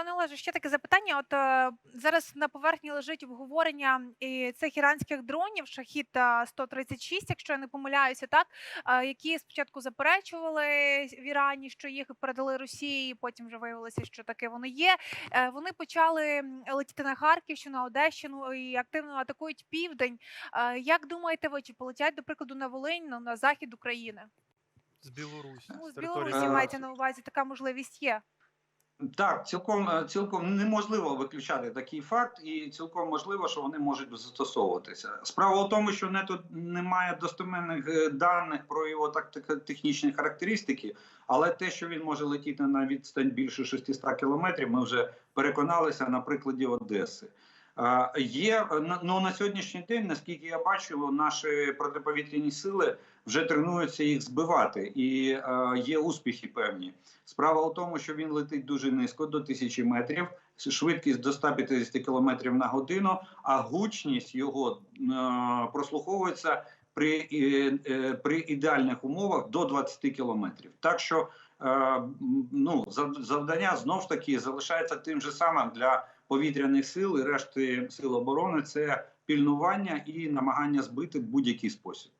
Пане Олеже, ще таке запитання. От е, зараз на поверхні лежить обговорення і цих іранських дронів, шахід 136, якщо я не помиляюся, так е, які спочатку заперечували в Ірані, що їх передали Росії, потім вже виявилося, що таке воно є. Е, вони почали летіти на Харківщину, Одещину і активно атакують південь. Е, як думаєте, ви чи полетять, до прикладу, на Волинь, ну, на захід України? З Білорусі. Ну, з території Білорусі Білорусі. мається на увазі така можливість є. Так, цілком е, цілком неможливо виключати такий факт, і цілком можливо, що вони можуть застосовуватися. Справа в тому, що не тут немає достеменних е, даних про його тактико- технічні характеристики, але те, що він може летіти на відстань більше 600 кілометрів, ми вже переконалися на прикладі Одеси. Є ну, на сьогоднішній день, наскільки я бачу, наші протиповітряні сили вже тренуються їх збивати, і е, є успіхи певні. Справа у тому, що він летить дуже низько до тисячі метрів, швидкість до 150 км на годину, а гучність його е, прослуховується при, е, при ідеальних умовах до 20 км. Так що е, ну, завдання знов ж таки залишається тим же самим для повітряних сил і решти сил оборони це пільнування і намагання збити в будь-який спосіб.